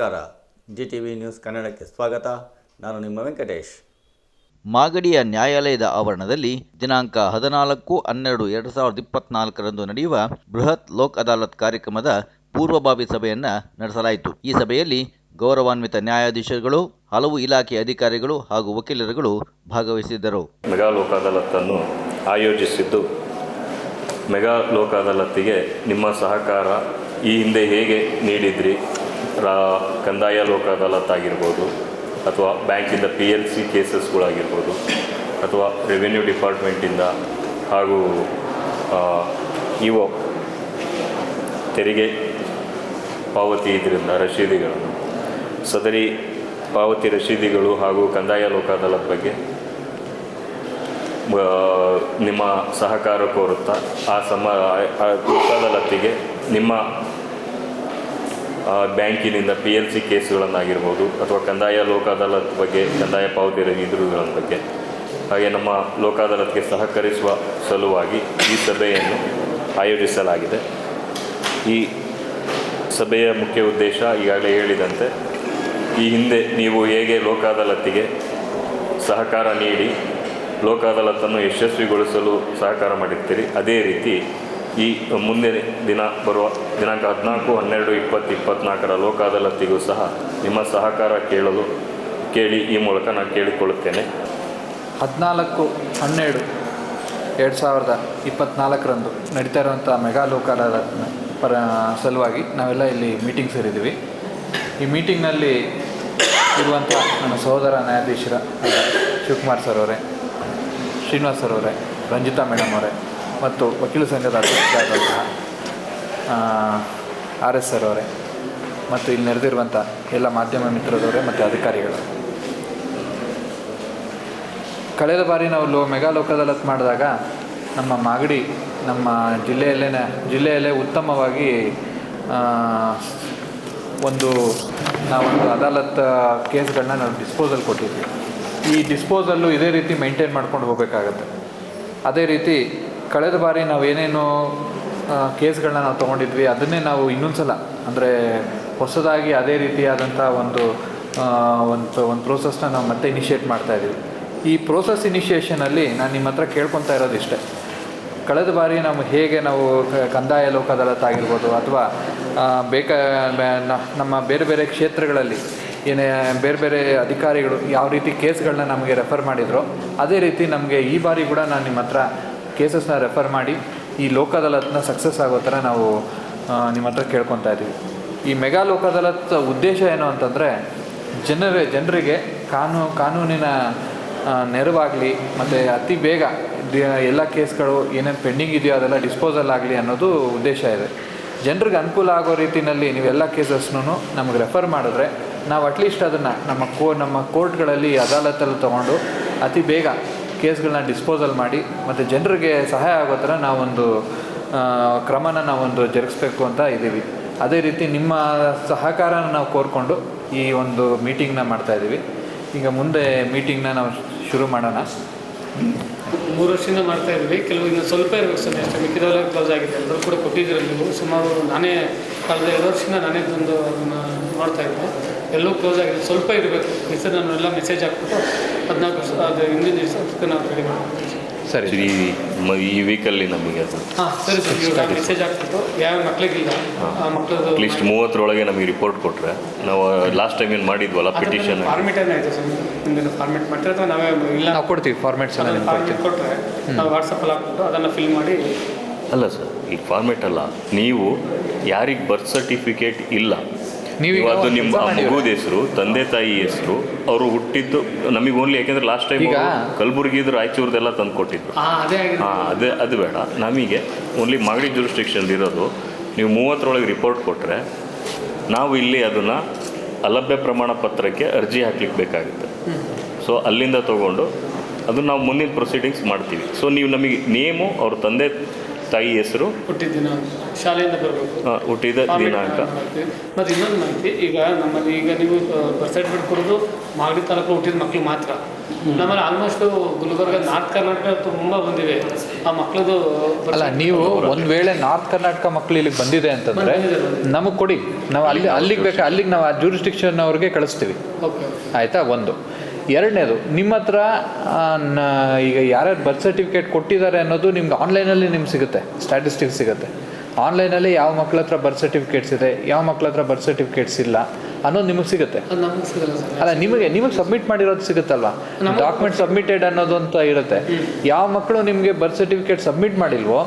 ನಮಸ್ಕಾರ. G T V news ಕನ್ನಡಕ್ಕೆ ಸ್ವಾಗತ. ನಾನು ನಿಮ್ಮ ವೆಂಕಟೇಶ್. ಮಾಗಡಿಯ ನ್ಯಾಯಾಲಯದ ಆವರಣದಲ್ಲಿ ದಿನಾಂಕ ಹದಿನಾಲ್ಕು ಹನ್ನೆರಡು ಎರಡು ಸಾವಿರದ ಇಪ್ಪತ್ನಾಲ್ಕರಂದು ನಡೆಯುವ ಬೃಹತ್ ಲೋಕ್ ಅದಾಲತ್ ಕಾರ್ಯಕ್ರಮದ ಪೂರ್ವಭಾವಿ ಸಭೆಯನ್ನು ನಡೆಸಲಾಯಿತು. ಈ ಸಭೆಯಲ್ಲಿ ಗೌರವಾನ್ವಿತ ನ್ಯಾಯಾಧೀಶರುಗಳು ಹಲವು ಇಲಾಖೆ ಅಧಿಕಾರಿಗಳು ಹಾಗೂ ವಕೀಲರುಗಳು ಭಾಗವಹಿಸಿದ್ದರು. ಮೆಗಾ ಲೋಕ ಅದಾಲತ್ತನ್ನು ಆಯೋಜಿಸಿದ್ದು ಮೆಗಾ ಲೋಕ ಅದಾಲತ್ತಿಗೆ ನಿಮ್ಮ ಸಹಕಾರ ಈ ಹಿಂದೆ ಹೇಗೆ ನೀಡಿದ್ರಿ? ರಾ, ಕಂದಾಯ ಲೋಕ ಅದಾಲತ್ ಆಗಿರ್ಬೋದು ಅಥವಾ ಬ್ಯಾಂಕಿಂದ ಪಿ ಎಲ್ ಸಿ ಕೇಸಸ್ಗಳಾಗಿರ್ಬೋದು, ಅಥವಾ ರೆವಿನ್ಯೂ ಡಿಪಾರ್ಟ್ಮೆಂಟಿಂದ ಹಾಗೂ ಇಒ ತೆರಿಗೆ ಪಾವತಿ ಇದರಿಂದ ರಶೀದಿಗಳನ್ನು. ಸದರಿ ಪಾವತಿ ರಶೀದಿಗಳು ಹಾಗೂ ಕಂದಾಯ ಲೋಕ ಬಗ್ಗೆ ನಿಮ್ಮ ಸಹಕಾರ ಕೋರುತ್ತಾ, ಆ ಸಮ, ಆ ಲೋಕ ಅದಾಲತ್ತಿಗೆ ನಿಮ್ಮ ಬ್ಯಾಂಕಿನಿಂದ ಪಿ ಎಲ್ ಸಿ ಕೇಸುಗಳನ್ನಾಗಿರ್ಬೋದು ಅಥವಾ ಕಂದಾಯ ಲೋಕ ಬಗ್ಗೆ, ಕಂದಾಯ ಪಾವತಿ ರಸೀದುಗಳ ಬಗ್ಗೆ. ಹಾಗೆ ನಮ್ಮ ಲೋಕ ಅದಾಲತ್ಗೆ ಸಹಕರಿಸುವ ಸಲುವಾಗಿ ಈ ಸಭೆಯನ್ನು ಆಯೋಜಿಸಲಾಗಿದೆ. ಈ ಸಭೆಯ ಮುಖ್ಯ ಉದ್ದೇಶ ಈಗಾಗಲೇ ಹೇಳಿದಂತೆ, ಈ ಹಿಂದೆ ನೀವು ಹೇಗೆ ಲೋಕ ಅದಾಲತ್ತಿಗೆ ಸಹಕಾರ ನೀಡಿ ಲೋಕ ಅದಾಲತ್ತನ್ನು ಯಶಸ್ವಿಗೊಳಿಸಲು ಸಹಕಾರ ಮಾಡಿರ್ತೀರಿ, ಅದೇ ರೀತಿ ಈ ಮುಂದಿನ ದಿನ ಬರುವ ದಿನಾಂಕ ಹದಿನಾಲ್ಕು, ಹನ್ನೆರಡು, ಇಪ್ಪತ್ತು, ಇಪ್ಪತ್ನಾಲ್ಕರ ಲೋಕ ಅದಾಲತ್ತಿಗೂ ಸಹ ನಿಮ್ಮ ಸಹಕಾರ ಕೇಳಲು ಕೇಳಿ ಈ ಮೂಲಕ ನಾನು ಕೇಳಿಕೊಳ್ಳುತ್ತೇನೆ. ಹದಿನಾಲ್ಕು, ಹನ್ನೆರಡು, ಎರಡು ಸಾವಿರದ ಇಪ್ಪತ್ತ್ನಾಲ್ಕರಂದು ನಡೀತಾ ಇರುವಂಥ ಮೆಗಾ ಲೋಕ ಪರ, ಸಲುವಾಗಿ ನಾವೆಲ್ಲ ಇಲ್ಲಿ ಮೀಟಿಂಗ್ ಸೇರಿದ್ದೀವಿ. ಈ ಮೀಟಿಂಗ್ನಲ್ಲಿ ಇರುವಂಥ ನನ್ನ ಸಹೋದರ ನ್ಯಾಯಾಧೀಶರ ಶಿವಕುಮಾರ್ ಸರ್ ಅವರೇ, ಶ್ರೀನಿವಾಸ್ ಸರ್ ಅವರೇ, ರಂಜಿತಾ ಮೇಡಮ್ ಅವರೇ ಮತ್ತು ವಕೀಲ ಸಂಘದ ಅಧ್ಯಕ್ಷರಾದಂತಹ ಆರ್ ಎಸ್ ಸರ್ ಅವರೇ, ಮತ್ತು ಇಲ್ಲಿ ನೆರೆದಿರುವಂಥ ಎಲ್ಲ ಮಾಧ್ಯಮ ಮಿತ್ರರವರೇ ಮತ್ತು ಅಧಿಕಾರಿಗಳು. ಕಳೆದ ಬಾರಿ ನಾವು ಲೋ ಮೆಗಾ ಲೋಕ ಅದಾಲತ್ ಮಾಡಿದಾಗ ನಮ್ಮ ಮಾಗಡಿ, ನಮ್ಮ ಜಿಲ್ಲೆಯಲ್ಲೇ ಜಿಲ್ಲೆಯಲ್ಲೇ ಉತ್ತಮವಾಗಿ ಒಂದು ನಾವೊಂದು ಅದಾಲತ್ ಕೇಸ್ಗಳನ್ನ ನಾವು ಡಿಸ್ಪೋಸಲ್ ಕೊಟ್ಟಿದ್ವಿ. ಈ ಡಿಸ್ಪೋಸಲ್ಲು ಇದೇ ರೀತಿ ಮೇಂಟೈನ್ ಮಾಡ್ಕೊಂಡು ಹೋಗಬೇಕಾಗತ್ತೆ. ಅದೇ ರೀತಿ ಕಳೆದ ಬಾರಿ ನಾವು ಏನೇನು ಕೇಸ್ಗಳನ್ನ ನಾವು ತೊಗೊಂಡಿದ್ವಿ, ಅದನ್ನೇ ನಾವು ಇನ್ನೊಂದು ಸಲ ಅಂದರೆ ಹೊಸದಾಗಿ ಅದೇ ರೀತಿಯಾದಂಥ ಒಂದು ಒಂದು ಒಂದು ಪ್ರೋಸೆಸ್ನ ನಾವು ಮತ್ತೆ ಇನಿಷಿಯೇಟ್ ಮಾಡ್ತಾ ಇದ್ದೀವಿ ಈ ಪ್ರೋಸೆಸ್ ಇನಿಷಿಯೇಷನಲ್ಲಿ ನಾನು ನಿಮ್ಮ ಹತ್ರ ಕೇಳ್ಕೊತಾ ಇರೋದು ಇಷ್ಟೇ. ಕಳೆದ ಬಾರಿ ನಾವು ಹೇಗೆ ನಾವು ಕಂದಾಯ ಲೋಕ ಅದಾಲತ್ ಆಗಿರ್ಬೋದು ಅಥವಾ ಬೇಕ ನಮ್ಮ ಬೇರೆ ಬೇರೆ ಕ್ಷೇತ್ರಗಳಲ್ಲಿ ಏನೇ, ಬೇರೆ ಬೇರೆ ಅಧಿಕಾರಿಗಳು ಯಾವ ರೀತಿ ಕೇಸ್ಗಳನ್ನ ನಮಗೆ ರೆಫರ್ ಮಾಡಿದ್ರು, ಅದೇ ರೀತಿ ನಮಗೆ ಈ ಬಾರಿ ಕೂಡ ನಾನು ನಿಮ್ಮ ಹತ್ರ ಕೇಸಸ್ನ ರೆಫರ್ ಮಾಡಿ ಈ ಲೋಕ ಅದಾಲತ್ನ ಸಕ್ಸಸ್ ಆಗೋ ಥರ ನಾವು ನಿಮ್ಮ ಹತ್ರ ಕೇಳ್ಕೊತಾ ಇದ್ದೀವಿ. ಈ ಮೆಗಾ ಲೋಕದಲತ್ ಉದ್ದೇಶ ಏನು ಅಂತಂದರೆ, ಜನರ, ಜನರಿಗೆ ಕಾನೂ, ಕಾನೂನಿನ ನೆರವಾಗಲಿ ಮತ್ತು ಅತಿ ಬೇಗ ಎಲ್ಲ ಕೇಸ್ಗಳು ಏನೇನು ಪೆಂಡಿಂಗ್ ಇದೆಯೋ ಅದೆಲ್ಲ ಡಿಸ್ಪೋಸಲ್ ಆಗಲಿ ಅನ್ನೋದು ಉದ್ದೇಶ ಇದೆ. ಜನರಿಗೆ ಅನುಕೂಲ ಆಗೋ ರೀತಿಯಲ್ಲಿ ನೀವೆಲ್ಲ ಕೇಸಸ್ನೂ ನಮಗೆ ರೆಫರ್ ಮಾಡಿದ್ರೆ ನಾವು ಅಟ್ಲೀಸ್ಟ್ ಅದನ್ನು ನಮ್ಮ ಕೋ, ನಮ್ಮ ಕೋರ್ಟ್ಗಳಲ್ಲಿ ಅದಾಲತ್ತಲ್ಲಿ ತೊಗೊಂಡು ಅತಿ ಬೇಗ ಕೇಸ್ಗಳನ್ನ ಡಿಸ್ಪೋಸಲ್ ಮಾಡಿ ಮತ್ತು ಜನರಿಗೆ ಸಹಾಯ ಆಗೋ ಥರ ನಾವೊಂದು ಕ್ರಮನ ನಾವೊಂದು ಜರುಗಿಸ್ಬೇಕು ಅಂತ ಇದ್ದೀವಿ. ಅದೇ ರೀತಿ ನಿಮ್ಮ ಸಹಕಾರನ ನಾವು ಕೋರ್ಕೊಂಡು ಈ ಒಂದು ಮೀಟಿಂಗ್ನ ಮಾಡ್ತಾ ಇದ್ದೀವಿ. ಈಗ ಮುಂದೆ ಮೀಟಿಂಗ್ನ ನಾವು ಶುರು ಮಾಡೋಣ. ಮೂರು ವರ್ಷದಿಂದ ಮಾಡ್ತಾ ಇದ್ವಿ ಕೆಲವು ಇನ್ನು ಸ್ವಲ್ಪ ಇರಬೇಕು ಸರ್ ಅಷ್ಟೇ. ಮಿಕ್ಕಿದೆಲ್ಲ ಕ್ಲೋಸ್ ಆಗಿದೆ. ಎಲ್ಲರೂ ಕೂಡ ಕೊಟ್ಟಿದ್ದೀರ ನೀವು ಸುಮಾರು ನಾನೇ ಕಳೆದ ಎರಡು ವರ್ಷದಿಂದ ನಾನೇ ಒಂದು ಅದನ್ನು ಮಾಡ್ತಾ ಇದ್ದೆ. ಎಲ್ಲೂ ಕ್ಲೋಸ್ ಆಗಿದೆ ಸ್ವಲ್ಪ ಇರಬೇಕು. ಮಿಸ್ಸರ್ ಸರ್ ನಾನು ಎಲ್ಲ ಮೆಸೇಜ್ ಹಾಕ್ಬಿಟ್ಟು ಹದಿನಾಲ್ಕು ವರ್ಷ ಅದು ಹಿಂದಿನ ದಿವಸ ನಾವು ರೆಡಿ ಮಾಡ್ತೀವಿ. ಸರಿ ಈ ಮ- ಈ ವೀಕಲ್ಲಿ ನಮಗೆ ಅದು. ಹಾಂ ಸರಿ ಸರ್. ಇವಾಗ ಮೆಸೇಜ್ ಹಾಕ್ಬಿಟ್ಟು ಯಾವ ಮಕ್ಳಿಗಿಲ್ಲ ಆ ಮಕ್ಕಳದು ಲೀಸ್ಟ್ ಮೂವತ್ತರೊಳಗೆ ನಮಗೆ ರಿಪೋರ್ಟ್ ಕೊಟ್ಟರೆ ನಾವು ಲಾಸ್ಟ್ ಟೈಮ್ ಏನು ಮಾಡಿದ್ವಲ್ಲ ಪಿಟಿಷನ್ ಫಾರ್ಮೇಟ್ ಏನಾಯ್ತು ಸರ್? ನಿಮ್ಮದು ಫಾರ್ಮೇಟ್ ಮಾಡ್ತಾರೆ ಅಥವಾ ನಾವೇ ಇಲ್ಲ? ನಾವು ಕೊಡ್ತೀವಿ ಫಾರ್ಮೆಟ್ಸ್ ಫಾರ್ಮೇಟ್ ಕೊಟ್ಟರೆ ನಾವು ವಾಟ್ಸಪ್ಪಲ್ಲಿ ಹಾಕ್ಬಿಟ್ಟು ಅದನ್ನು ಫಿಲ್ ಮಾಡಿ ಅಲ್ಲ ಸರ್ ಈ ಫಾರ್ಮೇಟ್ ಅಲ್ಲ. ನೀವು ಯಾರಿಗೆ ಬರ್ತ್ ಸರ್ಟಿಫಿಕೇಟ್ ಇಲ್ಲ ಅದು ನಿಮ್ಮ ಮಗುದ ಹೆಸರು ತಂದೆ ತಾಯಿ ಹೆಸರು ಅವರು ಹುಟ್ಟಿದ್ದು ನಮಗೆ ಓನ್ಲಿ ಯಾಕೆಂದ್ರೆ ಲಾಸ್ಟ್ ಟೈಮ್ ಈಗ- ಕಲಬುರಗಿದು ರಾಯಚೂರ್ದೆಲ್ಲ ತಂದು ಕೊಟ್ಟಿದ್ರು. ಹಾಂ ಅದೇ ಆಗಿದೆ ಹಾಂ ಅದು ಅದು ಬೇಡ. ನಮಗೆ ಓನ್ಲಿ ಮಾಗಡಿ ಜುರಿಸ್ಟಿಕ್ಷನ್ ಇರೋದು. ನೀವು ಮೂವತ್ತರೊಳಗೆ ರಿಪೋರ್ಟ್ ಕೊಟ್ಟರೆ ನಾವು ಇಲ್ಲಿ ಅದನ್ನು ಅಲಭ್ಯ ಪ್ರಮಾಣ ಪತ್ರಕ್ಕೆ ಅರ್ಜಿ ಹಾಕ್ಲಿಕ್ಕೆ ಬೇಕಾಗುತ್ತೆ. ಸೊ ಅಲ್ಲಿಂದ ತಗೊಂಡು ಅದನ್ನು ನಾವು ಮುಂದಿನ ಪ್ರೊಸೀಡಿಂಗ್ಸ್ ಮಾಡ್ತೀವಿ. ಸೊ ನೀವು ನಮಗೆ ನೇಮು ಅವ್ರ ತಂದೆ ತಾಯಿ ಹೆಸರು? ಹುಟ್ಟಿದ ದಿನ ಶಾಲೆಯಿಂದ ಬರಬೇಕು. ಹುಟ್ಟಿದ ದಿನಾಂಕ ಮತ್ತು ಇನ್ನೊಂದು ಮಾಹಿತಿ ಈಗ ನಮ್ಮಲ್ಲಿ ಈಗ ನೀವು ಬರ್ತ್ ಸರ್ಟಿಫಿಕೇಟ್ ಕೊಡೋದು ಮಾಗಡಿ ತಾಲೂಕು ಹುಟ್ಟಿದ ಮಕ್ಕಳು ಮಾತ್ರ. ನಮ್ಮಲ್ಲಿ ಆಲ್ಮೋಸ್ಟ್ ಗುಲ್ಬರ್ಗ ನಾರ್ತ್ ಕರ್ನಾಟಕ ತುಂಬ ಬಂದಿವೆ. ಆ ಮಕ್ಕಳದು ಅಲ್ಲ ನೀವು ಒಂದು ವೇಳೆ ನಾರ್ತ್ ಕರ್ನಾಟಕ ಮಕ್ಕಳು ಇಲ್ಲಿಗೆ ಬಂದಿದೆ ಅಂತಂದ್ರೆ ನಮಗೆ ಕೊಡಿ. ನಾವು ಅಲ್ಲಿ ಅಲ್ಲಿಗೆ ಬೇಕಾ ಅಲ್ಲಿಗೆ ನಾವು ಆ ಜೂರಿಸ್ಟಿಕ್ಷನ್ ಅವ್ರಿಗೆ ಕಳಿಸ್ತೀವಿ. ಆಯಿತಾ ಒಂದು. ಎರಡನೇದು ನಿಮ್ಮ ಹತ್ರ ಈಗ ಯಾರ್ಯಾರು ಬರ್ತ್ ಸರ್ಟಿಫಿಕೇಟ್ ಕೊಟ್ಟಿದ್ದಾರೆ ಅನ್ನೋದು ನಿಮ್ಗೆ ಆನ್ಲೈನಲ್ಲಿ ನಿಮ್ಗೆ ಸಿಗುತ್ತೆ ಸ್ಟ್ಯಾಟಿಸ್ಟಿಕ್ ಸಿಗುತ್ತೆ. ಆನ್ಲೈನಲ್ಲಿ ಯಾವ ಮಕ್ಳ ಹತ್ರ ಬರ್ತ್ ಸರ್ಟಿಫಿಕೇಟ್ಸ್ ಇದೆ ಯಾವ ಮಕ್ಳ ಹತ್ರ ಬರ್ತ್ ಸರ್ಟಿಫಿಕೇಟ್ಸ್ ಇಲ್ಲ ಅನ್ನೋದು ನಿಮಗೆ ಸಿಗುತ್ತೆ. ಅಲ್ಲ ನಿಮಗೆ ನಿಮಗೆ ಸಬ್ಮಿಟ್ ಮಾಡಿರೋದು ಸಿಗುತ್ತಲ್ವಾ? ಡಾಕ್ಯುಮೆಂಟ್ ಸಬ್ಮಿಟೆಡ್ ಅನ್ನೋದು ಅಂತ ಇರುತ್ತೆ. ಯಾವ ಮಕ್ಕಳು ನಿಮಗೆ ಬರ್ತ್ ಸರ್ಟಿಫಿಕೇಟ್ ಸಬ್ಮಿಟ್ ಮಾಡಿಲ್ವೋ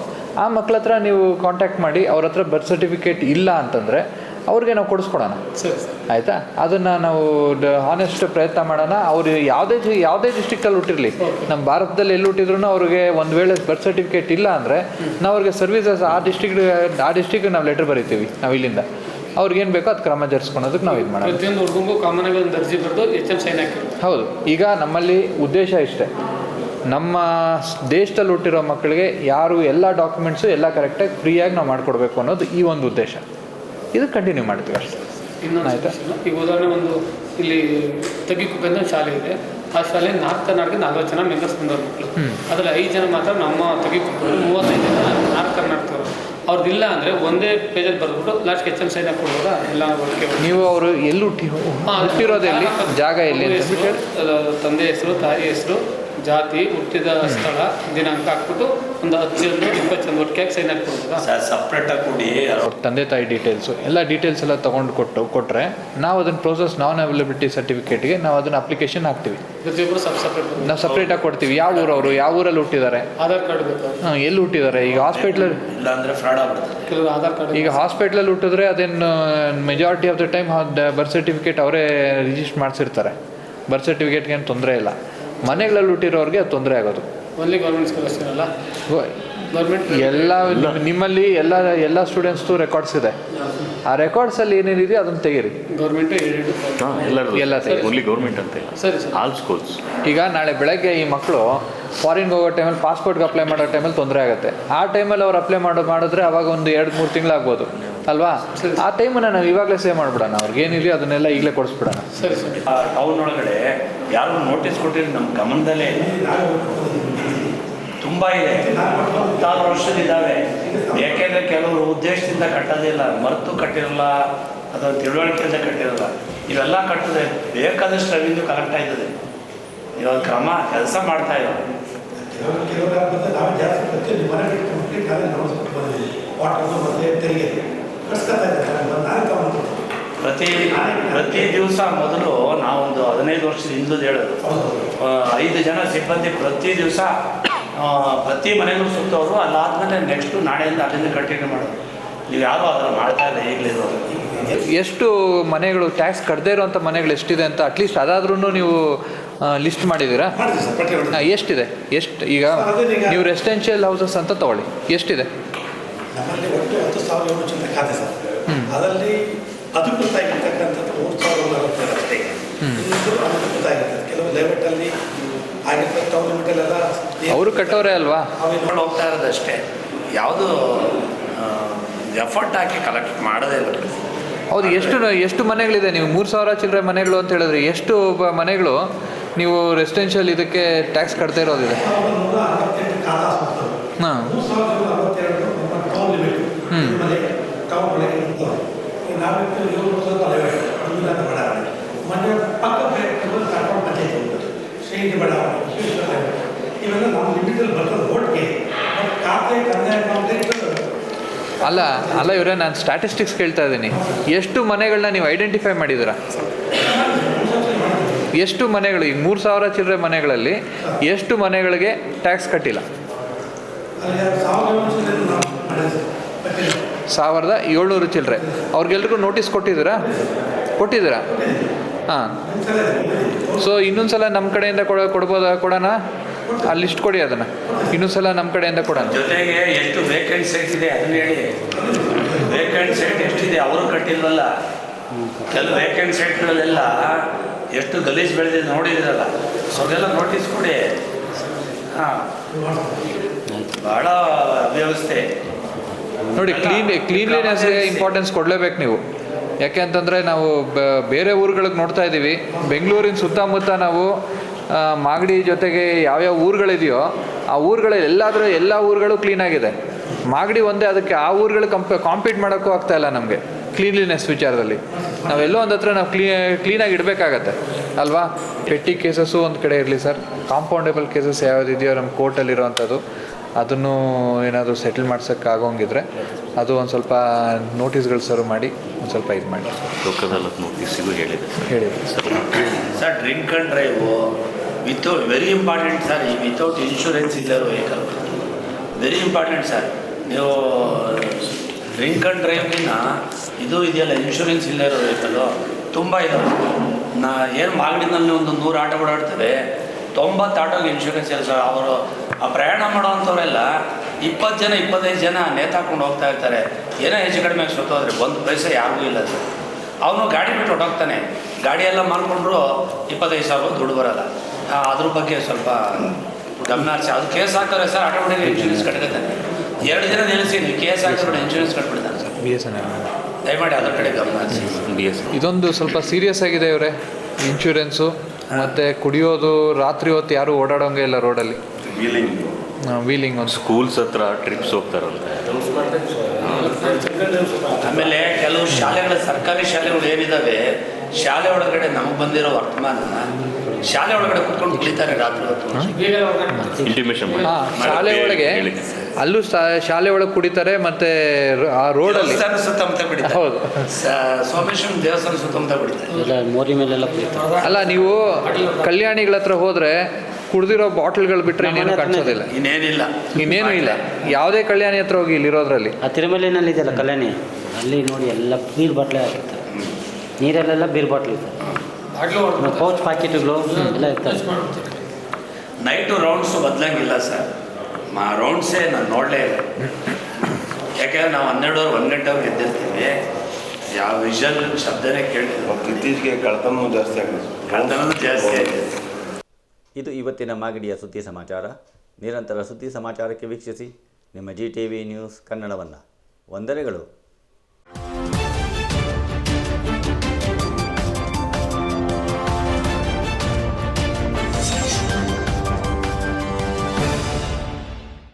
ಆ ಮಕ್ಳ ಹತ್ರ ನೀವು ಕಾಂಟ್ಯಾಕ್ಟ್ ಮಾಡಿ ಅವ್ರ ಹತ್ರ ಬರ್ತ್ ಸರ್ಟಿಫಿಕೇಟ್ ಇಲ್ಲ ಅಂತಂದರೆ ಅವ್ರಿಗೆ ನಾವು ಕೊಡಿಸ್ಕೊಡೋಣ. ಆಯಿತಾ? ಅದನ್ನು ನಾವು ಹಾನೆಸ್ಟ್ ಪ್ರಯತ್ನ ಮಾಡೋಣ. ಅವರು ಯಾವುದೇ ಯಾವುದೇ ಡಿಸ್ಟಿಕ್ಟಲ್ಲಿ ಹುಟ್ಟಿರಲಿ. ನಮ್ಮ ಭಾರತದಲ್ಲಿ ಎಲ್ಲಿ ಹುಟ್ಟಿದ್ರು ಅವ್ರಿಗೆ ಒಂದು ವೇಳೆ ಬರ್ತ್ ಸರ್ಟಿಫಿಕೇಟ್ ಇಲ್ಲ ಅಂದರೆ ನಾವು ಅವ್ರಿಗೆ ಸರ್ವಿಸಸ್ ಆ ಡಿಸ್ಟಿಕ್ ಆ ಡಿಸ್ಟಿಕ್ಗೆ ನಾವು ಲೆಟರ್ ಬರಿತೀವಿ ನಾವು ಇಲ್ಲಿಂದ. ಅವ್ರಿಗೇನು ಬೇಕೋ ಅದು ಕ್ರಮ ಜರುಗಿಸ್ಕೊಳೋದಕ್ಕೆ ನಾವು ಇದು ಮಾಡೋಣ ಹೌದು. ಈಗ ನಮ್ಮಲ್ಲಿ ಉದ್ದೇಶ ಇಷ್ಟೇ. ನಮ್ಮ ದೇಶದಲ್ಲಿ ಹುಟ್ಟಿರೋ ಮಕ್ಕಳಿಗೆ ಯಾರು ಎಲ್ಲ ಡಾಕ್ಯುಮೆಂಟ್ಸು ಎಲ್ಲ ಕರೆಕ್ಟಾಗಿ ಫ್ರೀಯಾಗಿ ನಾವು ಮಾಡಿಕೊಡ್ಬೇಕು ಅನ್ನೋದು ಈ ಒಂದು ಉದ್ದೇಶ. ಇದು ಕಂಟಿನ್ಯೂ ಮಾಡ್ತೀವಿ ಅಷ್ಟೇ. ಆಯ್ತಾ? ಈಗ ಉದಾಹರಣೆ ಒಂದು ಇಲ್ಲಿ ತಗ್ಗಿಕುಪ್ಪೆ ಅಂತ ಶಾಲೆ ಇದೆ. ಆ ಶಾಲೆ ನಾಲ್ಕು ಕರ್ನಾಟಕ ನಲ್ವತ್ತು ಜನ ಮೆಂಬರ್ಸ್ ಬಂದವರು ಮಕ್ಕಳು. ಅದರಲ್ಲಿ ಐದು ಜನ ಮಾತ್ರ ನಮ್ಮ ತಗ್ಗಿಕುಪ್ಪೆ ಮೂವತ್ತೈದು ಜನ ನಾಲ್ಕು ಕರ್ನಾಟಕದವರು. ಅವ್ರದ್ದಿಲ್ಲ ಅಂದರೆ ಒಂದೇ ಪೇಜಲ್ಲಿ ಬರೆದ್ಬಿಟ್ಟು ಲಾಸ್ಟ್ ಎಚ್ ಎಂ ಸೈನ್ ಕೊಡ್ಬೋದಾ ಎಲ್ಲ ನೀವು ಅವರು ಎಲ್ಲಿ ಹುಟ್ಟಿ ಹುಟ್ಟಿರೋದು ಎಲ್ಲಿ? ಜಾಗ ಎಲ್ಲಿ ತಂದೆ ಹೆಸರು ತಾಯಿ ಹೆಸರು ಜಾತಿ ಹುಟ್ಟಿದ ಸ್ಥಳ ದಿನಾಂಕ ಹಾಕ್ಬಿಟ್ಟು ಒಂದು ಹತ್ತು ಚಂದ ಇಪ್ಪತ್ತು ಜನ ಒಟ್ಟಿಗೆ ಸೈನ್ ಹಾಕ್ಬಿಡ್ತೀವಿ ಸರ್ ಸಪ್ರೇಟಾಗಿ ಕೊಡಿ. ಅವ್ರ ತಂದೆ ತಾಯಿ ಡೀಟೇಲ್ಸು ಎಲ್ಲ ಡೀಟೇಲ್ಸ್ ಎಲ್ಲ ತೊಗೊಂಡು ಕೊಟ್ಟು ಕೊಟ್ಟರೆ ನಾವು ಅದನ್ನು ಪ್ರೋಸೆಸ್ ನಾನ್ ಅವೈಲಬಿಲಿಟಿ ಸರ್ಟಿಫಿಕೇಟ್ಗೆ ನಾವು ಅದನ್ನು ಅಪ್ಲಿಕೇಶನ್ ಹಾಕ್ತೀವಿ. ಪ್ರತಿಯೊಬ್ಬರು ಸಬ್ ಸಪ್ರೇಟ್ ನಾವು ಸಪ್ರೇಟಾಗಿ ಕೊಡ್ತೀವಿ. ಯಾವ ಊರವರು ಯಾವ ಊರಲ್ಲಿ ಹುಟ್ಟಿದ್ದಾರೆ ಆಧಾರ್ ಕಾರ್ಡ್ ಬೇಕು? ಹಾಂ ಎಲ್ಲಿ ಹುಟ್ಟಿದ್ದಾರೆ ಈಗ ಹಾಸ್ಪಿಟ್ಲ್ ಇಲ್ಲ ಅಂದ್ರೆ ಫ್ರಾಡ್ ಆಗ್ಬಿಡ್ತಾರೆ ಕೆಲವರು ಆಧಾರ್ ಕಾರ್ಡ್ ಈಗ ಹಾಸ್ಪಿಟ್ಲಲ್ಲಿ ಹುಟ್ಟಿದ್ರೆ ಅದೇನು majority of the time birth certificate ಅವರೇ ರಿಜಿಸ್ಟರ್ ಮಾಡಿಸಿರ್ತಾರೆ. ಬರ್ತ್ ಸರ್ಟಿಫಿಕೇಟ್ಗೆ ಏನು ತೊಂದರೆ ಇಲ್ಲ. ಮನೆಗಳಲ್ಲಿ ಹುಟ್ಟಿರೋರಿಗೆ ಅದು ತೊಂದರೆ ಆಗೋದು. ಓನ್ಲಿ ಗೌರ್ಮೆಂಟ್ ಸ್ಕೂಲ್ ಅಷ್ಟೇನಲ್ಲ ಗೌರ್ಮೆಂಟ್ ಎಲ್ಲ ನಿಮ್- ನಿಮ್ಮಲ್ಲಿ ಎಲ್ಲ ಎಲ್ಲ ಸ್ಟೂಡೆಂಟ್ಸ್ದು ರೆಕಾರ್ಡ್ಸ್ ಇದೆ. ಆ ರೆಕಾರ್ಡ್ಸಲ್ಲಿ ಏನೇನಿದೆ ಅದನ್ನು ತೆಗೀರಿ. ಗೌರ್ಮೆಂಟ್ ಎಲ್ಲ ಹಾಂ ಎಲ್ಲರೂ ಎಲ್ಲ ಸರಿ. ಓನ್ಲಿ ಗೌರ್ಮೆಂಟ್ ಅಂತ ಇಲ್ಲ. ಸರಿ ಸರ್. ಆಲ್ ಸ್ಕೂಲ್ಸ್ ಈಗ ನಾಳೆ ಬೆಳಗ್ಗೆ ಈ ಮಕ್ಕಳು ಫಾರಿನ್ಗೆ ಹೋಗೋ ಟೈಮಲ್ಲಿ ಪಾಸ್ಪೋರ್ಟ್ಗೆ ಅಪ್ಲೈ ಮಾಡೋ ಟೈಮಲ್ಲಿ ತೊಂದರೆ ಆಗುತ್ತೆ. ಆ ಟೈಮಲ್ಲಿ ಅವ್ರು ಅಪ್ಲೈ ಮಾಡೋ, ಮಾಡಿದ್ರೆ ಅವಾಗ ಒಂದು ಎರಡು, ಮೂರು ತಿಂಗಳಾಗ್ಬೋದು ಅಲ್ವಾ? ಆ ಟೈಮನ್ನು ನಾವು ಇವಾಗಲೇ ಸೇವ್ ಮಾಡಿಬಿಡೋಣ. ಅವ್ರಿಗೆ ಏನಿದೆ ಅದನ್ನೆಲ್ಲ ಈಗಲೇ ಕೊಡಿಸ್ಬಿಡೋಣ. ಸರಿ, ಸರ್. ಟೌನ್ ಒಳಗಡೆ ಯಾರು ನೋಟಿಸ್ ಕೊಟ್ಟಿರಿ ನಮ್ಮ ಗಮನದಲ್ಲೇ. ತುಂಬ ಇದೆ. ಹತ್ತಾರು ವರ್ಷದಿದ್ದಾವೆ ಯಾಕೆಂದರೆ ಕೆಲವರು ಉದ್ದೇಶದಿಂದ ಕಟ್ಟೋದಿಲ್ಲ ಮರೆತು ಕಟ್ಟಿರಲ್ಲ, ಅಥವಾ ತಿಳುವಳಿಕೆಯಿಂದ ಕಟ್ಟಿರಲ್ಲ. ಇವೆಲ್ಲ ಕಟ್ಟಿದ್ರೆ ಬೇಕಾದಷ್ಟು ರೆವಿನ್ಯೂ ಕಲೆಕ್ಟ್ ಆಯ್ತದೆ ಇವಾಗ ಕ್ರಮ, ಕೆಲಸ ಮಾಡ್ತಾ ಇದ್ದಾರೆ. ಕೆಲವರು ಕೆಲವರು ಬಂದು ನಾವು ಜಾಸ್ತಿ ಪ್ರತಿಯೊಂದು ಮನೆ ನಾವು ಬಂದಿದ್ದೀವಿ ವಾಟರ್ದು ಮತ್ತು ತೆರಿಗೆ. ಕಟ್ಸ್ಕೊತಾ ಇದ್ದಾರೆ ನಾನು ತಗೊಂಡು ಪ್ರತಿ ಪ್ರತಿ ದಿವಸ ಮೊದಲು ನಾವೊಂದು ಹದಿನೈದು ವರ್ಷದ ಹಿಂದೂ ಹೇಳೋದು ಐದು ಜನ ಸಿಬ್ಬಂದಿ ಪ್ರತಿ ದಿವಸ ಪ್ರತಿ ಮನೆಗೂ ಸುತ್ತವರು ಅಲ್ಲಾದ್ಮೇಲೆ ನೆಕ್ಸ್ಟು ನಾಳೆಯಿಂದ ಅಲ್ಲಿಂದ ಕಂಟಿನ್ಯೂ ಮಾಡೋದು. ನೀವು ಯಾರು ಅದನ್ನು ಮಾಡ್ತಾ ಇಲ್ಲ ಈಗಲಿರೋದು ಎಷ್ಟು ಮನೆಗಳು ಟ್ಯಾಕ್ಸ್ ಕಟ್ಟದೇ ಇರುವಂಥ ಮನೆಗಳು ಎಷ್ಟಿದೆ ಅಂತ ಅಟ್ಲೀಸ್ಟ್ ಅದಾದ್ರೂ ನೀವು ಲಿಸ್ಟ್ ಮಾಡಿದ್ದೀರಾ? ಎಷ್ಟಿದೆ? ಎಷ್ಟು ಈಗ ನೀವು ರೆಸಿಡೆನ್ಷಿಯಲ್ ಹೌಸಸ್ ಅಂತ ತಗೊಳ್ಳಿ. ಎಷ್ಟಿದೆ? ನಮ್ಮಲ್ಲಿ ಒಟ್ಟು ಹತ್ತು ಸಾವಿರ ಏಳು ಚಿಲ್ಲರೆ ಖಾತೆ ಸರ್. ಅದರಲ್ಲಿ ಅಧಿಕೃತ ಆಗಿರ್ತಕ್ಕಂಥದ್ದು ಮೂರು ಸಾವಿರ ನಲವತ್ತೇಳು ಅಷ್ಟೇ ಇನ್ನೊಂದು ಅನಧಿಕೃತ ಆಗಿರ್ತದೆ. ಕೆಲವು ಲೆವೆಟಲ್ಲಿ ಆಗಿರ್ತದೆ ಟೌನ್ ಲಿಮಿಟಲ್ಲೆಲ್ಲ ಅವರು ಕಟ್ಟೋರೇ ಅಲ್ವಾ? ಹೋಗ್ತಾ ಇರೋದು ಅಷ್ಟೇ. ಯಾವುದು ಎಫರ್ಟ್ ಹಾಕಿ ಕಲೆಕ್ಟ್ ಮಾಡೋದೇ ಇಲ್ಲ. ಹೌದು ಎಷ್ಟು ಎಷ್ಟು ಮನೆಗಳಿದೆ ನೀವು? ಮೂರು ಸಾವಿರ ಚಿಲ್ಲರೆ ಮನೆಗಳು ಅಂತ ಹೇಳಿದ್ರೆ ಎಷ್ಟು ಮನೆಗಳು? ನೀವು ರೆಸಿಡೆನ್ಷಿಯಲ್ ಇದಕ್ಕೆ ಟ್ಯಾಕ್ಸ್ ಕಟ್ತಾ ಇರೋದಿದೆ. ಹಾಂ. ಹ್ಞೂ ಅಲ್ಲ ಅಲ್ಲ ಇವರೇ, ನಾನು ಸ್ಟ್ಯಾಟಿಸ್ಟಿಕ್ಸ್ ಕೇಳ್ತಾ ಇದ್ದೀನಿ. ಎಷ್ಟು ಮನೆಗಳನ್ನ ನೀವು ಐಡೆಂಟಿಫೈ ಮಾಡಿದ್ದೀರಾ? ಎಷ್ಟು ಮನೆಗಳು, ಈ ಮೂರು ಸಾವಿರ ಚಿಲ್ಲರೆ ಮನೆಗಳಲ್ಲಿ ಎಷ್ಟು ಮನೆಗಳಿಗೆ ಟ್ಯಾಕ್ಸ್ ಕಟ್ಟಿಲ್ಲ? ಅಲ್ಲಿ ಸಾವಿರದ ಏಳ್ನೂರು ಚಿಲ್ಲರೆ. ಅವ್ರಿಗೆಲ್ರಿಗೂ ನೋಟಿಸ್ ಕೊಟ್ಟಿದ್ದೀರಾ? ಕೊಟ್ಟಿದ್ದೀರಾ? ಹಾಂ. ಸೊ ಇನ್ನೊಂದು ಸಲ ನಮ್ಮ ಕಡೆಯಿಂದ ಕೊಡ, ಕೊಡ್ಬೋದಾ? ಕೊಡೋಣ? ಆ ಲಿಸ್ಟ್ ಕೊಡಿ ಅದನ್ನು. ಇನ್ನೊಂದು ಸಲ ನಮ್ಮ ಕಡೆಯಿಂದ ಕೊಡೋಣ. ಜೊತೆಗೆ ಎಷ್ಟು ವೇಕೆಂಟ್ ಸೈಟ್ ಇದೆ ಅದನ್ನ ಹೇಳಿ. ವೇಕೆಂಟ್ ಸೈಟ್ ಎಷ್ಟಿದೆ? ಅವರು ಕಟ್ಟಿಲ್ವಲ್ಲ? ಕೆಲವು ವೇಕೆಂಟ್ ಸೈಟ್ಗಳಲ್ಲೆಲ್ಲ ಎಷ್ಟು ಗಲೀಜು ಬೆಳೆದಿದೆ ನೋಡಿದಿರಲ್ಲ. ಅದೆಲ್ಲ ನೋಟಿಸ್ ಕೊಡಿ. ಹಾಂ. ಭಾಳ ವ್ಯವಸ್ಥೆ ನೋಡಿ ಕ್ಲೀನ್ ಕ್ಲೀನ್ಲಿನೆಸ್ಗೆ ಇಂಪಾರ್ಟೆನ್ಸ್ ಕೊಡಲೇಬೇಕು ನೀವು. ಯಾಕೆ ಅಂತಂದರೆ ನಾವು ಬೇರೆ ಊರುಗಳಿಗೆ ನೋಡ್ತಾ ಇದ್ದೀವಿ. ಬೆಂಗಳೂರಿನ ಸುತ್ತಮುತ್ತ ನಾವು ಮಾಗಡಿ ಜೊತೆಗೆ ಯಾವ್ಯಾವ ಊರುಗಳಿದೆಯೋ ಆ ಊರುಗಳಲ್ಲಿ ಎಲ್ಲಾದರೂ ಎಲ್ಲ ಊರುಗಳು ಕ್ಲೀನಾಗಿದೆ ಮಾಗಡಿ ಒಂದೇ ಅದಕ್ಕೆ ಆ ಊರುಗಳು ಕಂಪ ಕಾಂಪೀಟ್ ಮಾಡೋಕ್ಕೂ ಆಗ್ತಾ ಇಲ್ಲ ನಮಗೆ ಕ್ಲೀನ್ಲಿನೆಸ್ ವಿಚಾರದಲ್ಲಿ. ನಾವೆಲ್ಲೋ ಒಂದು ಹತ್ರ ನಾವು ಕ್ಲೀ ಕ್ಲೀನಾಗಿ ಇಡಬೇಕಾಗತ್ತೆ. ಅಲ್ವಾ? ಪೆಟ್ಟಿ ಕೇಸಸ್ಸು ಒಂದು ಕಡೆ ಇರಲಿ ಸರ್. ಕಾಂಪೌಂಡೇಬಲ್ ಕೇಸಸ್ ಯಾವುದಿದೆಯೋ ನಮ್ಮ ಕೋರ್ಟಲ್ಲಿರೋವಂಥದ್ದು ಅದನ್ನು ಏನಾದರೂ ಸೆಟಲ್ ಮಾಡ್ಸೋಕ್ಕೆ ಆಗೋಂಗಿದ್ರೆ ಅದು ಒಂದು ಸ್ವಲ್ಪ ನೋಟಿಸ್ಗಳು ಸರ್ವ್ ಮಾಡಿ ಒಂದು ಸ್ವಲ್ಪ ಇದು ಮಾಡಿ. ಲೋಕ ಅದಾಲತ್ ನೋಟಿಸಿಗೂ ಹೇಳಿದೆ. ಹೇಳಿದ್ರಿ sir sir drink and drive without very important sir ಈ ವಿತೌಟ್ ಇನ್ಶೂರೆನ್ಸ್ ಇಲ್ಲರೂ ವೆಹಿಕಲ್ ವೆರಿ ಇಂಪಾರ್ಟೆಂಟ್ ಸರ್. ನೀವು ಡ್ರಿಂಕ್ ಆ್ಯಂಡ್ ಡ್ರೈವ್ಗಿನ್ನ ಇದು ಇದೆಯಲ್ಲ ಇನ್ಶೂರೆನ್ಸ್ ಇಲ್ಲೇ ಇರೋ ವೆಹಿಕಲ್ಲು ತುಂಬ ಇದಾವೆ ನಾ ಏನು ಮಾಗಡಿನಲ್ಲಿ ಒಂದು ನೂರು ಆಟೋ ಓಡಾಡ್ತೇವೆ ತೊಂಬತ್ತು ಆಟೋಗೆ ಇನ್ಶೂರೆನ್ಸ್ ಇಲ್ಲ ಸರ್. ಅವರು ಆ ಪ್ರಯಾಣ ಮಾಡೋವಂಥವರೆಲ್ಲ ಇಪ್ಪತ್ತು ಜನ, ಇಪ್ಪತ್ತೈದು ಜನ ನೇತಾಕೊಂಡು ಹೋಗ್ತಾ ಇರ್ತಾರೆ. ಏನೋ ಹೆಚ್ಚು ಕಡಿಮೆ ಸುತ್ತೋದ್ರೆ ಒಂದು ಪೈಸೆ ಯಾರಿಗೂ ಇಲ್ಲ ಸರ್ ಅವನು ಗಾಡಿ ಬಿಟ್ಟು ಹೊಟ್ಟೋಗ್ತಾನೆ ಗಾಡಿಯೆಲ್ಲ ಮಾಡಿಕೊಂಡ್ರು ಇಪ್ಪತ್ತೈದು ಸಾವಿರ ದುಡ್ಡು ಬರಲ್ಲ. ಅದ್ರ ಬಗ್ಗೆ ಸ್ವಲ್ಪ ಗಮನ ಹರಿಸಿ. ಅದು ಕೇಸ್ ಹಾಕಿದ್ರೆ ಸರ್, ಆಟೋಮೆಟಿಕ್ ಇನ್ಶೂರೆನ್ಸ್ ಕಟ್ಕೊತಾನೆ. ಎರಡು ದಿನ ನಿಲ್ಲಿಸಿ ಎಸ್ ಕೇಸ್ ಹಾಕಿದ್ರೆ insurance ಕಟ್ಬಿಡ್ತಾನೆ sir B S N L ದಯಮಾಡಿ ಅದರ ಕಡೆ ಗಮನ ಹರಿಸಿ. ಬಿ ಎಸ್ ಇದೊಂದು ಸ್ವಲ್ಪ ಸೀರಿಯಸ್ ಆಗಿದೆ ಇವರೇ ಇನ್ಶೂರೆನ್ಸು ಮತ್ತು ಕುಡಿಯೋದು ರಾತ್ರಿ ಹೊತ್ತು ಯಾರೂ ಓಡಾಡೋಂಗೆ ಇಲ್ಲ ರೋಡಲ್ಲಿ ವೀಲಿಂಗ್ ಒಂದು. ಸ್ಕೂಲ್ಸ್ ಹತ್ರ ಟ್ರಿಪ್ಸ್ ಹೋಗ್ತಾರಂತೆ. ಆಮೇಲೆ ಕೆಲವು ಶಾಲೆಗಳ ಸರ್ಕಾರಿ ಶಾಲೆಗಳು ಏನಿದ್ದಾವೆ ಶಾಲೆ ಒಳಗಡೆ ನಮ್ಗೆ ಬಂದಿರೋ ವರ್ತಮಾನ ಶಾಲೆ ಒಳಗಡೆ ಕುತ್ಕೊಂಡು ಕುಳಿತಾರೆ ರಾತ್ರಿ ಹೊತ್ತು. ಇಂಟಿಮೇಷನ್ ಹಾಂ ಶಾಲೆ ಒಳಗೆ ಅಲ್ಲೂ ಶಾಲೆ ಒಳಗೆ ಕುಡಿತಾರೆ ಮತ್ತೆ ಆ ರೋಡಲ್ಲಿ ಅಲ್ಲಿ. ಸುತ್ತಮುತ್ತ ಬಿಡಿತಾರೆ. ಹೌದು. ಸೋಮೇಶ್ವರ ಸೋಮೇಶ್ವರನ ದೇವಸ್ಥಾನ ಸುತ್ತಮುತ್ತ ಎಲ್ಲ ಮೋರಿ ಮೇಲೆಲ್ಲ ಕುಡಿತಾರೆ. ಅಲ್ಲ ನೀವು ಕಲ್ಯಾಣಿಗಳ ಹತ್ರ ಹೋದ್ರೆ ಕುಡ್ದಿರೋ ಬಾಟ್ಲ್ಗಳು ಬಿಟ್ರೆ ಇನ್ನೇನು ಕಾಣಿಸೋದಿಲ್ಲ. ಇನ್ನೇನಿಲ್ಲ. ಇನ್ನೇನು ಇಲ್ಲ. ಯಾವುದೇ ಕಲ್ಯಾಣಿ ಹತ್ರ ಹೋಗಿ ಇಲ್ಲಿರೋದ್ರಲ್ಲಿ. ಆ ತಿರುಮಲೆನಲ್ಲಿ ಇದೆಯಲ್ಲ ಕಲ್ಯಾಣಿ? ಅಲ್ಲಿ ನೋಡಿ ಎಲ್ಲ ಬೀರ್ ಬಾಟ್ಲೆ ಹಾಕಿರ್ತಾರೆ ನೀರಲ್ಲೆಲ್ಲ ಬೀರ್ ಬಾಟ್ಲ್ ಇದೆ. ಪೌಚ್ ಪ್ಯಾಕೆಟ್ಗಳು ಎಲ್ಲ ಇರ್ತವೆ. ಮಾಡ್ಬಿಡ್ತಾರೆ. ನೈಟು ರೌಂಡ್ಸು ಬದಲಂಗಿಲ್ಲ ಸರ್. ಮಾ ರೌಂಡ್ಸೇ ನಾನು ನೋಡಲೇ ಇಲ್ಲ. ಯಾಕೆಂದ್ರೆ ನಾವು ಹನ್ನೆರಡುವರೆ ಒಂದು ಗಂಟೆವರೆಗೆ ಎದ್ದಿರ್ತೀವಿ. ಯಾವ ವಿಷಲ್ ಶಬ್ದನೇ ಕೇಳ್ತೀವಿ ಇತ್ತೀಚೆಗೆ ಕಳ್ತನೂ ಜಾಸ್ತಿ ಆಗಿದೆ ಕಳ್ತನೂ ಜಾಸ್ತಿ ಆಗಿದೆ ಇದು ಇವತ್ತಿನ ಮಾಗಡಿಯ ಸುದ್ದಿ ಸಮಾಚಾರ. ನಿರಂತರ ಸುದ್ದಿ ಸಮಾಚಾರಕ್ಕೆ ವೀಕ್ಷಿಸಿ. ನಿಮ್ಮ ಜಿ ಟಿ ವಿ ನ್ಯೂಸ್ ಕನ್ನಡವನ್ನು. ವಂದನೆಗಳು.